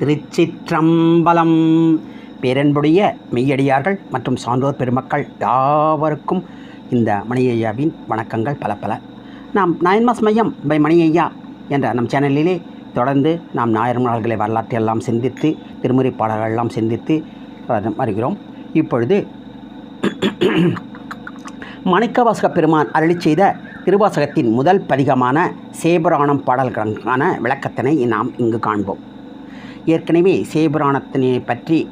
திருச்சிற்றம்பலம். பேரன்புடைய மெய்யடியார்கள் மற்றும் சான்றோர் பெருமக்கள் யாவருக்கும் இந்த மணியையாவின் வணக்கங்கள் பல பல. நாம் நயன்மாஸ் மையம் பை மணியையா என்ற நம் சேனலிலே தொடர்ந்து நாம் ஞாயிறு நாள்களை வரலாற்றையெல்லாம் சிந்தித்து திருமுறை பாடல்களெல்லாம் சிந்தித்து வருகிறோம். இப்பொழுது மாணிக்கவாசக பெருமான் அருளிச் செய்த திருவாசகத்தின் முதல் பதிகமான சேபுராணம் பாடல்களுக்கான விளக்கத்தினை நாம் இங்கு காண்போம். ஏற்கனவே சிவபுராணத்தினை பற்றி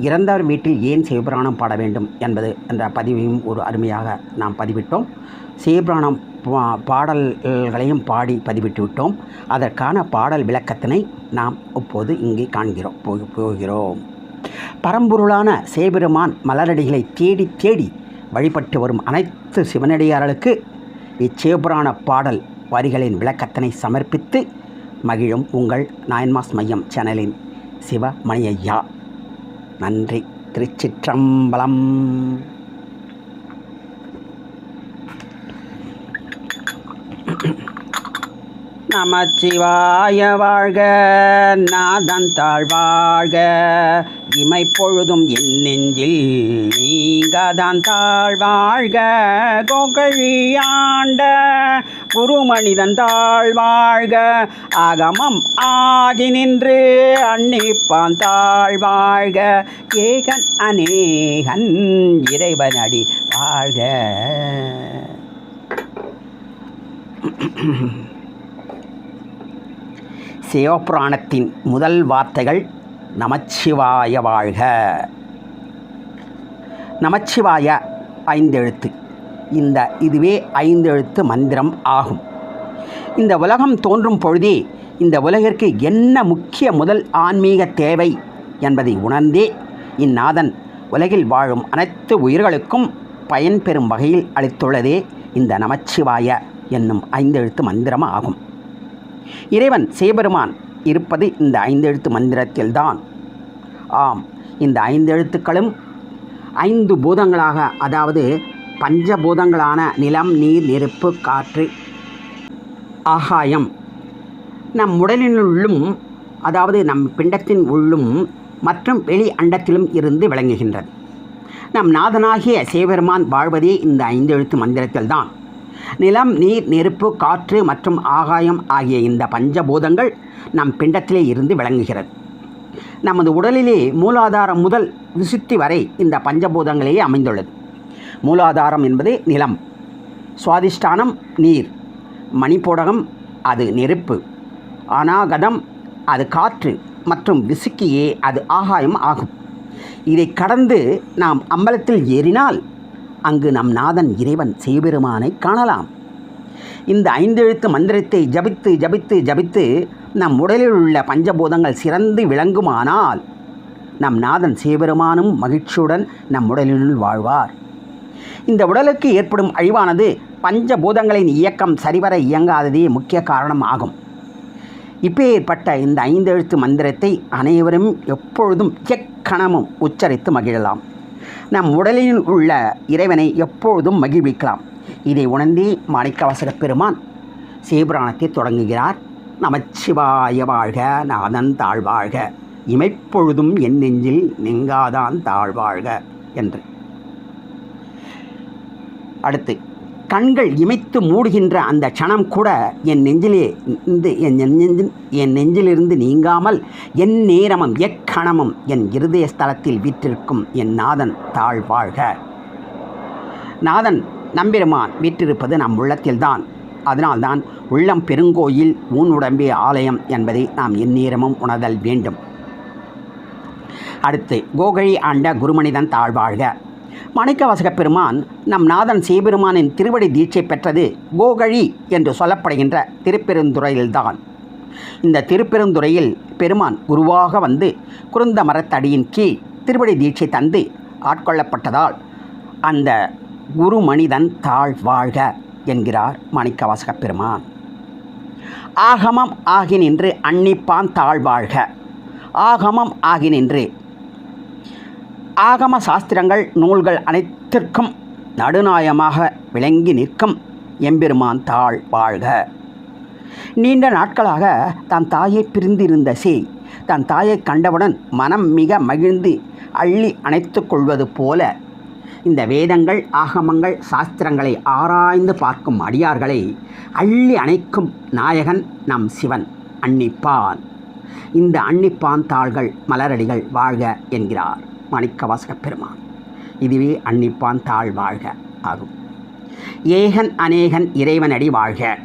இறந்தவர் வீட்டில் ஏன் சிவபுராணம் பாட வேண்டும் என்பது என்ற பதிவையும் ஒரு அருமையாக நாம் பதிவிட்டோம். சிவபுராணம் பா- பாடல்களையும் பாடி பதிவிட்டு விட்டோம். அதற்கான பாடல் விளக்கத்தினை நாம் இப்போது இங்கே காண்கிறோம் போகிறோம். பரம்பொருளான சேபெருமான் மலரடிகளை தேடி தேடி வழிபட்டு வரும் அனைத்து சிவனடியார்களுக்கு இச்சேபுராண பாடல் வரிகளின் விளக்கத்தினை சமர்ப்பித்து மகிழும் உங்கள் நாயன்மாஸ் மையம் சேனலின் சிவ ஐயா நன்றி. திருச்சிற்றம்பலம். நமச்சிவாய வாழ்க நாதன் தாழ்வாழ்க. இமை பொழுதும் என் நெஞ்சில் நீங்கதான் தாழ் வாழ்க கோகழியாண்ட குருமனிதன் தந்தாள் வாழ்க. அகமம் ஆகி நின்று அன்னிப்பான் தாழ் வாழ்க. ஏகன் அநேகன் இறைவனடி வாழ்க. சிவபுராணத்தின் முதல் வார்த்தைகள் நமச்சிவாய வாழ்க. நமச்சிவாய ஐந்தெழுத்து. இந்த இதுவே ஐந்தெழுத்து மந்திரம் ஆகும். இந்த உலகம் தோன்றும் பொழுதே இந்த உலகிற்கு என்ன முக்கிய முதல் ஆன்மீக தேவை என்பதை உணர்ந்தே இந்நாதன் உலகில் வாழும் அனைத்து உயிர்களுக்கும் பயன் பெறும் வகையில் அளித்துள்ளதே இந்த நமச்சிவாய என்னும் ஐந்தெழுத்து மந்திரம் ஆகும். இறைவன் சிவபெருமான் இருப்பது இந்த ஐந்தெழுத்து மந்திரத்தில்தான் ஆம் இந்த ஐந்தெழுத்துக்களும் ஐந்து பூதங்களாக அதாவது பஞ்சபூதங்களான நிலம் நீர் நெருப்பு காற்று ஆகாயம். நம் உடலினுள்ளும் அதாவது நம் பிண்டத்தின் உள்ளும் மற்றும் வெளி அண்டத்திலும் இருந்து விளங்குகின்றது. நம் நாதனாகிய சிவபெருமான் வாழ்வதே இந்த ஐந்தெழுத்து மந்திரத்தில்தான் நிலம் நீர் நெருப்பு காற்று மற்றும் ஆகாயம் ஆகிய இந்த பஞ்சபூதங்கள் நம் பிண்டத்திலே இருந்து விளங்குகிறது. நமது உடலிலே மூலாதாரம் முதல் விசுத்தி வரை இந்த பஞ்சபூதங்களே அமைந்துள்ளது. மூலாதாரம் என்பது நிலம். சுவாதிஷ்டானம் நீர். மணிப்போடகம் அது நெருப்பு. அநாகதம் அது காற்று மற்றும் விசுக்கியே அது ஆகாயம் ஆகும். இதை கடந்து நாம் அம்பலத்தில் ஏறினால் அங்கு நம் நாதன் இறைவன் சிவபெருமானை காணலாம். இந்த ஐந்தெழுத்து மந்திரத்தை ஜபித்து ஜபித்து ஜபித்து நம் உடலில் உள்ள பஞ்சபூதங்கள் சிறந்து விளங்குமானால் நம் நாதன் சிவபெருமானும் மகிழ்ச்சியுடன் நம் உடலினுள் வாழ்வார். இந்த உடலுக்கு ஏற்படும் அழிவானது பஞ்சபூதங்களின் இயக்கம் சரிவர இயங்காததே முக்கிய காரணம் ஆகும் இப்பேற்பட்ட இந்த ஐந்தெழுத்து மந்திரத்தை அனைவரும் எப்பொழுதும் எக்கணமும் உச்சரித்து மகிழலாம். நம் உடலில் உள்ள இறைவனை எப்பொழுதும் மகிழ்விக்கலாம். இதை உணர்ந்தே மாணிக்கவாசக பெருமான் சிவபுராணத்தை தொடங்குகிறார். நமச்சிவாய வாழ்க நாதன் தாழ்வாழ்க. இமைப்பொழுதும் என் நெஞ்சில் நெங்காதான் தாழ்வாழ்க என்று. அடுத்து கண்கள் இமைத்து மூடுகின்ற அந்த க்ஷணம் கூட என் நெஞ்சிலே இருந்து என் நெஞ்சில் என் நெஞ்சிலிருந்து நீங்காமல் என் நேரமும் எக்கணமும் என் இருதய ஸ்தலத்தில் வீற்றிருக்கும் என் நாதன் தாழ்வாழ்க நாதன் நம்பெருமான் வீற்றிருப்பது நம் உள்ளத்தில்தான். அதனால்தான் உள்ளம் பெருங்கோயில் ஊன் உடம்பே ஆலயம் என்பதை நாம் எந்நேரமும் உணர்தல் வேண்டும். அடுத்து கோகழி ஆண்ட குருமனிதன் தாழ்வாழ்க மாணிக்கவாசக பெருமான் நம் நாதன் சிவபெருமானின் திருவடி தீட்சை பெற்றது கோகழி என்று சொல்லப்படுகின்ற திருப்பெருந்துறையில்தான். இந்த திருப்பெருந்துறையில் பெருமான் குருவாக வந்து குருந்த மரத்தடியின் கீழ் திருவடி தீட்சை தந்து ஆட்கொள்ளப்பட்டதால் அந்த குரு மனிதன் தாழ் வாழ்க என்கிறார் மாணிக்கவாசக பெருமான். ஆகமம் ஆகி நின்று அன்னிப்பான் தாழ்வாழ்க. ஆகமம் ஆகி நின்று ஆகம சாஸ்திரங்கள் நூல்கள் அனைத்திற்கும் நடுநாயமாக விளங்கி நிற்கும் எம்பெருமான் தாழ் வாழ்க. நீண்ட நாட்களாக தன் தாயை பிரிந்திருந்த சேய் தன் தாயை கண்டவுடன் மனம் மிக மகிழ்ந்து அள்ளி அணைத்து கொள்வது போல இந்த வேதங்கள் ஆகமங்கள் சாஸ்திரங்களை ஆராய்ந்து பார்க்கும் அடியார்களை அள்ளி அணைக்கும் நாயகன் நம் சிவன் அன்னிப்பான். இந்த அன்னிப்பான் தாள்கள் மலரடிகள் வாழ்க என்கிறார். மாணிக்கவாசக பெருமான் இதுவே அன்னிப்பான் தாழ் வாழ்க ஆகும். ஏகன் அநேகன் இறைவனடி வாழ்க.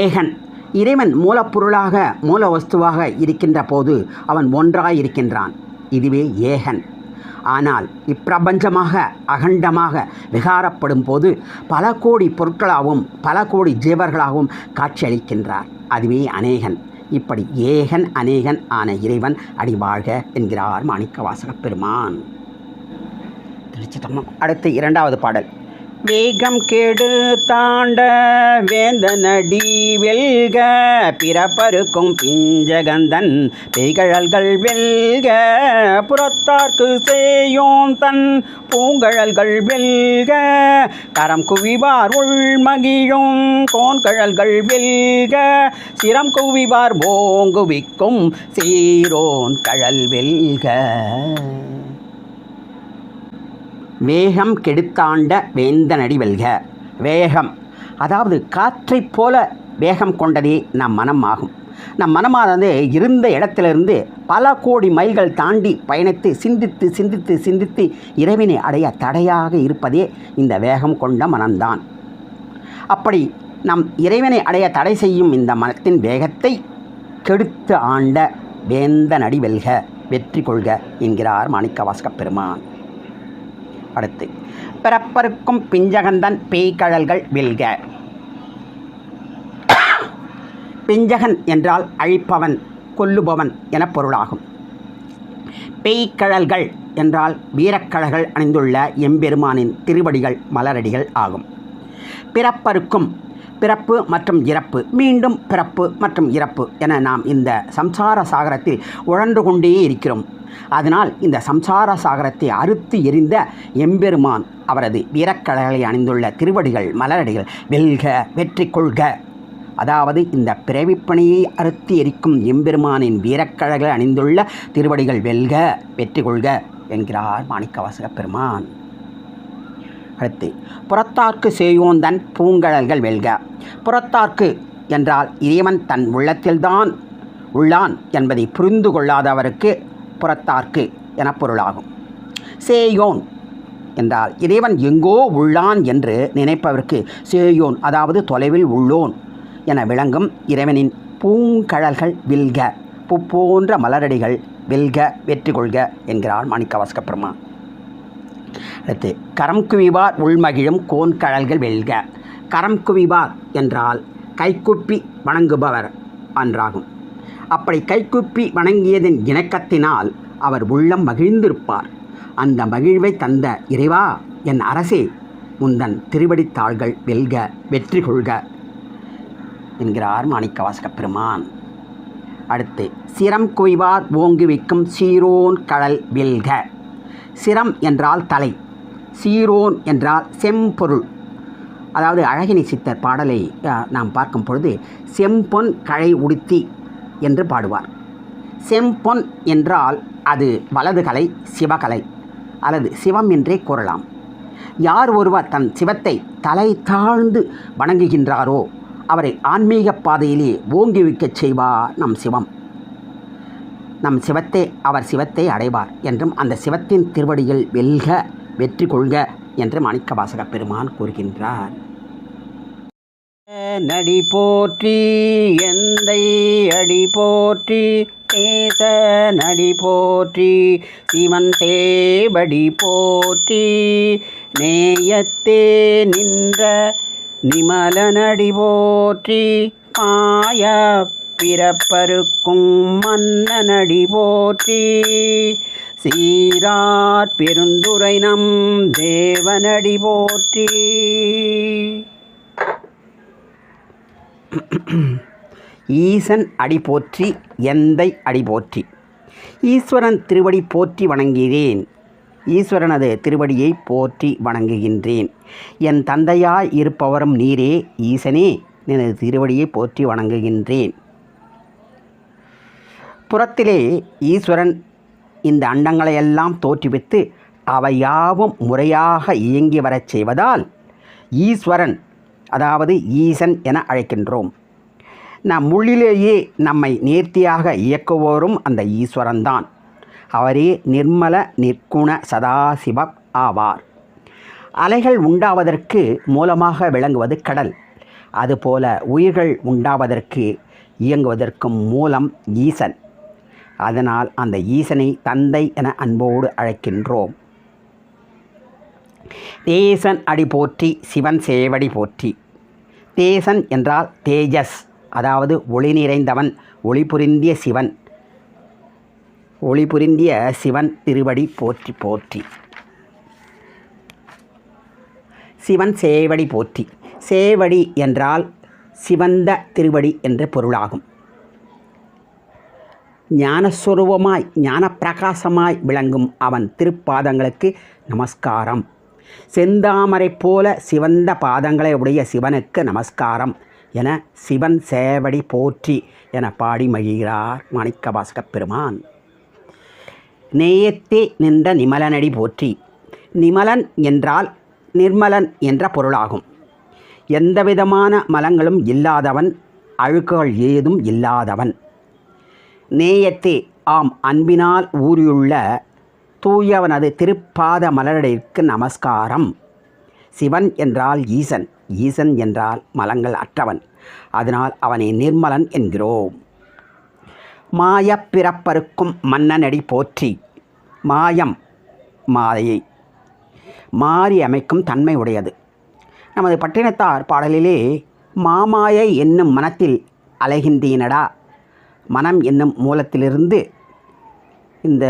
ஏகன் இறைவன் மூலப்பொருளாக மூல வஸ்துவாக இருக்கின்ற போது அவன் ஒன்றாய் இருக்கின்றான் இதுவே ஏகன். ஆனால் இப்பிரபஞ்சமாக அகண்டமாக விகாரப்படும் போது பல கோடி பொருட்களாகவும் பல கோடி ஜீவர்களாகவும் காட்சியளிக்கின்றார். அதுவே அநேகன். இப்படி ஏகன் அநேகன் ஆன இறைவன் அடிவாழ்க என்கிறார் மாணிக்கவாசகப் பெருமான். திருச்சிதம்பரம் அடுத்து இரண்டாவது பாடல். வேகம் கெடு தாண்ட வேந்தனடி வெல்க பிறப்பருக்கும் பிஞ்சகந்தன் பெய்கழல்கள் வெல்க புறத்தார்க்கு செய்யோன் தன் பூங்கழல்கள் வெல்க கரம் குவிவார் உள்மகிழும் கோன்கழல்கள் வெல்க சிரம் குவிவார் ஓங்குவிக்கும் சீரோன் கழல் வெல்க. வேகம் கெடுத்தாண்ட வேந்தனடி வெல்க. வேகம். அதாவது காற்றைப் போல வேகம் கொண்டதே நம் மனம் ஆகும். நம் மனமானது இருந்த இடத்திலிருந்து பல கோடி மைல்கள் தாண்டி பயணித்து சிந்தித்து சிந்தித்து சிந்தித்து இறைவனை அடைய தடையாக இருப்பதே இந்த வேகம் கொண்ட மனம்தான். அப்படி நம் இறைவனை அடைய தடை செய்யும் இந்த மனத்தின் வேகத்தை கெடுத்து ஆண்ட வேந்த நடிவெல்க வெற்றி கொள்க என்கிறார் மாணிக்கவாசக பெருமான். அடுத்து. பிறப்பருக்கும் பிஞ்சகந்தன் பேய்கழல்கள் வெல்க. பிஞ்சகன் என்றால் அழிப்பவன் கொல்லுபவன் என பொருளாகும். பேய்கழல்கள் என்றால் வீரக்கழல்கள் அணிந்துள்ள எம்பெருமானின் திருவடிகள் மலரடிகள் ஆகும். பிறப்பருக்கும் பிறப்பு மற்றும் இறப்பு மீண்டும் பிறப்பு மற்றும் இறப்பு என நாம் இந்த சம்சார சாகரத்தில் உழன்று கொண்டே இருக்கிறோம். அதனால் இந்த சம்சார சாகரத்தை அறுத்து எரிந்த எம்பெருமான் அவரது வீரக்கடலை அணிந்துள்ள திருவடிகள் மலரடிகள் வெல்க வெற்றி கொள்க அதாவது இந்த பிறவிப்பணியை அறுத்து எரிக்கும் எம்பெருமானின் வீரக்கழகள் அணிந்துள்ள திருவடிகள் வெல்க வெற்றி கொள்க என்கிறார் மாணிக்கவாசக பெருமான். அடுத்து புறத்தார்க்கு செய்யோந்தன் பூங்கழல்கள் வெல்க. புறத்தார்க்கு என்றால் இறைவன் தன் உள்ளத்தில்தான் உள்ளான் என்பதை புரிந்து கொள்ளாதவருக்கு புறத்தார்க்கு என பொருளாகும். சேயோன் என்றால் இறைவன் எங்கோ உள்ளான் என்று நினைப்பவருக்கு சேயோன் அதாவது தொலைவில் உள்ளோன் என விளங்கும் இறைவனின் பூங்கழல்கள் வில்க. பூ போன்ற மலரடிகள் வெல்க வெற்றி கொள்க என்கிறார் மாணிக்கவாசக அடுத்து கரம் குவிவார் உள்மகிழும் கோன் கழல்கள் வெல்க. கரம் குவிவார் என்றால் கைக்குப்பி வணங்குபவர் அன்றாகும். அப்படி கைக்குப்பி வணங்கியதன் இணக்கத்தினால் அவர் உள்ளம் மகிழ்ந்திருப்பார். அந்த மகிழ்வை தந்த இறைவா என் அரசே முந்தன் திருவடித்தாள்கள் வெல்க வெற்றி கொள்க என்கிறார் மாணிக்கவாசகப் பெருமான். அடுத்து சிரம் குவிவார் ஓங்கி வைக்கும் சீரோன் கடல் வெல்க. சிரம் என்றால் தலை சீரோன் என்றால் செம்பொருள். அதாவது அழகினி சித்தர் பாடலை நாம் பார்க்கும் பொழுது செம்பொன் கழை உடுத்தி என்று பாடுவார். செம்பொன் என்றால் அது வலது கலை சிவகலை அல்லது சிவம் என்றே கூறலாம். யார் ஒருவர் தன் சிவத்தை தலை தாழ்ந்து வணங்குகின்றாரோ அவரை ஆன்மீக பாதையிலே ஓங்கி வைக்கச் செய்வார் நம் சிவம். நம் சிவத்தை அவர் சிவத்தை அடைவார் என்றும் அந்த சிவத்தின் திருவடியில் வெல்க வெற்றி கொள்க என்று மாணிக்கவாசக பெருமான் கூறுகின்றார். நடி போற்றி எந்தை அடி போற்றி தேச நடி போற்றி சிவன் சேவடி போற்றி நேயத்தே நின்ற நிமலனடி போற்றி மாய பிறப்பருக்கும் மன்னனடி போற்றி. சீரார் பெருந்துரை நம் தேவனடி போற்றி. ஈசன் அடி போற்றி எந்தை அடி போற்றி. ஈஸ்வரன் திருவடி போற்றி வணங்குகிறேன். ஈஸ்வரனது திருவடியை போற்றி வணங்குகின்றேன். என் தந்தையாய் இருப்பவரும் நீரே ஈசனே. எனது திருவடியை போற்றி வணங்குகின்றேன். புறத்திலே ஈஸ்வரன் இந்த அண்டங்களையெல்லாம் தோற்றுவித்து அவை யாவும் முறையாக இயங்கி வரச் செய்வதால் ஈஸ்வரன் அதாவது ஈசன் என அழைக்கின்றோம். நம் உள்ளிலேயே நம்மை நேர்த்தியாக இயக்குவோரும் அந்த ஈஸ்வரன்தான். அவரே நிர்மல நிற்குண சதாசிவம் ஆவார். அலைகள் உண்டாவதற்கு மூலமாக விளங்குவது கடல். அதுபோல உயிர்கள் உண்டாவதற்கு இயங்குவதற்கும் மூலம் ஈசன். அதனால் அந்த ஈசனை தந்தை என அன்போடு அழைக்கின்றோம். தேசன் அடி போற்றி சிவன் சேவடி போற்றி. தேசன் என்றால் தேஜஸ் அதாவது ஒளி நிறைந்தவன் ஒளி புரிந்திய சிவன். ஒளி புரிந்திய சிவன் திருவடி போற்றி போற்றி. சிவன் சேவடி போற்றி. சேவடி என்றால் சிவந்த திருவடி என்ற பொருளாகும். ஞானஸ்வரூபமாய் ஞானப்பிரகாசமாய் விளங்கும் அவன் திருப்பாதங்களுக்கு நமஸ்காரம். செந்தாமரை போல சிவந்த பாதங்களை உடைய சிவனுக்கு நமஸ்காரம் என சிவன் சேவடி போற்றி என பாடி மகிழ்கிறார் மாணிக்கவாசக பெருமான். நேயத்தே நின்ற நிமலனடி போற்றி. நிமலன் என்றால் நிர்மலன் என்ற பொருளாகும். எந்தவிதமான மலங்களும் இல்லாதவன் அழுக்குகள் ஏதும் இல்லாதவன். நேயத்தே ஆம் அன்பினால் ஊறியுள்ள தூயவனது திருப்பாத மலரடிற்கு நமஸ்காரம். சிவன் என்றால் ஈசன் ஈசன் என்றால் மலங்கள் அற்றவன். அதனால் அவனை நிர்மலன் என்கிறோம். மாயப்பிறப்பருக்கும் மன்னனடி போற்றி மாயம் மாயை மாறி அமைக்கும் தன்மை உடையது. நமது பட்டினத்தார் பாடலிலே மாமாயை என்னும் மனத்தில் அலைகின்றீனடா மனம் என்னும் மூலத்திலிருந்து இந்த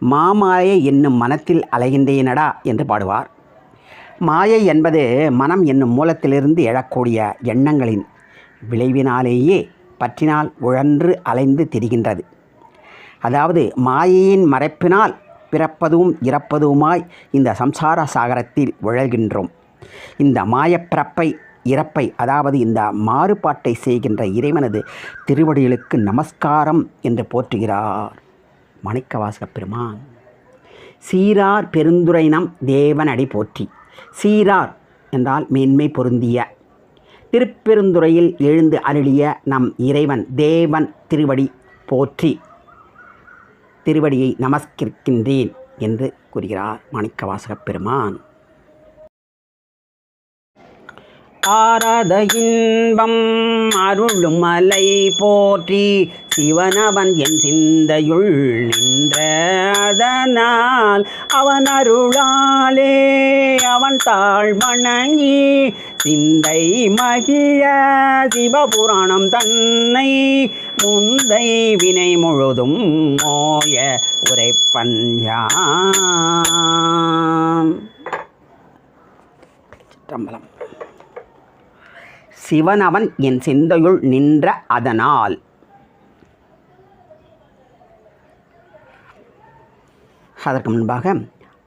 மாமாயை என்னும் மனத்தில் அலைகின்றேனடா என்று பாடுவார். மாயை என்பது மனம் என்னும் மூலத்திலிருந்து எழக்கூடிய எண்ணங்களின் விளைவினாலேயே பற்றினால் உழன்று அலைந்து திரிகின்றது. அதாவது மாயையின் மறைப்பினால் பிறப்பதும் இறப்பதுமாய் இந்த சம்சார சாகரத்தில் உழல்கின்றோம். இந்த மாயப்பிறப்பை இறப்பை அதாவது இந்த மாறுபாட்டை செய்கின்ற இறைவனது திருவடிகளுக்கு நமஸ்காரம் என்று போற்றுகிறார். மாணிக்கவாசகப் பெருமான் சீரார் பெருந்துரைனம் தேவனடி போற்றி. சீரார் என்றால் மேன்மை பொருந்திய. திருப்பெருந்துறையில் எழுந்து அருளிய நம் இறைவன் தேவன் திருவடி போற்றி. திருவடியை நமஸ்கரிக்கின்றேன் என்று கூறுகிறார் மாணிக்கவாசகப் பெருமான். ஆராத இன்பம் அருளும் மலை போற்றி. சிவனவன் என் சிந்தையுள் நின்ற அதனால் அவன் அருளாலே அவன் தாழ் வணங்கி சிந்தை மகிழ சிவபுராணம் தன்னை முந்தை வினை முழுதும் மோய உரைப்பன் யான் சிற்றம்பலம் சிவனவன் என் சிந்தையுள் நின்ற அதனால். அதற்கு முன்பாக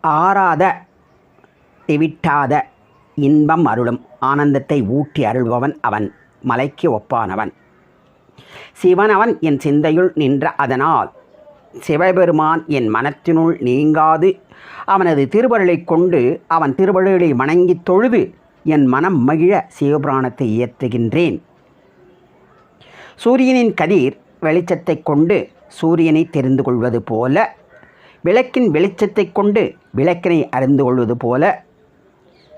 ஆறாத திவிட்டாத இன்பம் அருளும் ஆனந்தத்தை ஊட்டி அருள்பவன் அவன் மலைக்கு ஒப்பானவன். சிவனவன் என் சிந்தையுள் நின்ற அதனால். சிவபெருமான் என் மனத்தினுள் நீங்காது. அவனது திருவருளைக் கொண்டு அவன் திருவருளை வணங்கித் தொழுது என் மனம் மகிழ சிவபுராணத்தை இயற்றுகின்றேன். சூரியனின் கதிர் வெளிச்சத்தைக் கொண்டு சூரியனை தெரிந்து கொள்வது போல விளக்கின் வெளிச்சத்தைக் கொண்டு விளக்கினை அறிந்து கொள்வது போல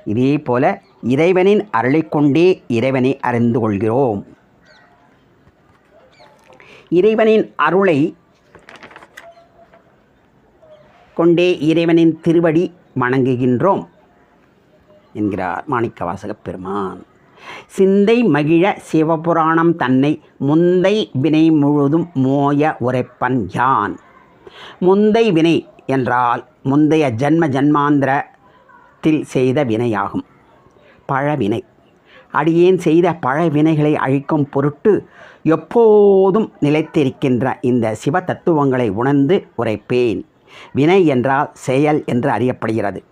இதே போல இறைவனின் அருளை கொண்டே இறைவனை அறிந்து கொள்கிறோம். இறைவனின் அருளை கொண்டே இறைவனின் திருவடி வணங்குகின்றோம். என்கிறார் மாணிக்கவாசகப் பெருமான். சிந்தை மகிழ சிவபுராணம் தன்னை முந்தை வினை முழுதும் மோய உரைப்பன் யான். முந்தை வினை என்றால் முந்தைய ஜன்ம ஜன்மாந்திரத்தில் செய்த வினையாகும். பழவினை. அடியேன் செய்த பழ வினைகளை அழிக்கும் பொருட்டு எப்போதும் நிலைத்திருக்கின்ற இந்த சிவ தத்துவங்களை உணர்ந்து உரைப்பேன். வினை என்றால் செயல் என்று அறியப்படுகிறது.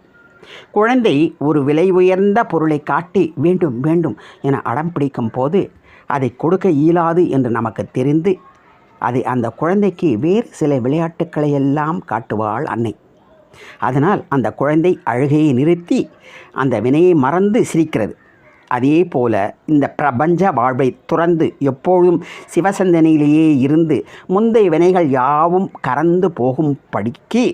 குழந்தை ஒரு விலை உயர்ந்த பொருளை காட்டி வேண்டும் வேண்டும் என அடம் பிடிக்கும் போது அதை கொடுக்க இயலாது என்று நமக்கு தெரிந்து அதை அந்த குழந்தைக்கு வேறு சில விளையாட்டுக்களை எல்லாம் காட்டுவாள் அன்னை. அதனால் அந்த குழந்தை அழுகையை நிறுத்தி அந்த வினையை மறந்து சிரிக்கிறது. அதே போல இந்த பிரபஞ்ச வாழ்வை துறந்து எப்பொழுதும் சிவசந்தனையிலேயே இருந்து முந்தைய வினைகள் யாவும் கறந்து போகும்படிக்கு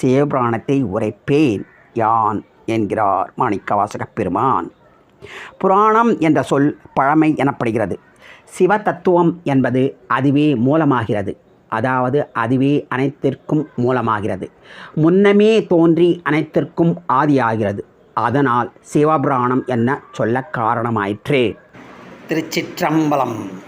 சிவபுராணத்தை உரைப்பேன். யான் என்கிறார் மாணிக்கவாசகப் பெருமான். புராணம் என்ற சொல் பழமை எனப்படுகிறது. சிவ தத்துவம் என்பது அதுவே மூலமாகிறது. அதாவது அதுவே அனைத்திற்கும் மூலமாகிறது. முன்னமே தோன்றி அனைத்திற்கும் ஆதியாகிறது. அதனால் சிவபுராணம் என்ன சொல்ல காரணமாயிற்று. திருச்சிற்றம்பலம்.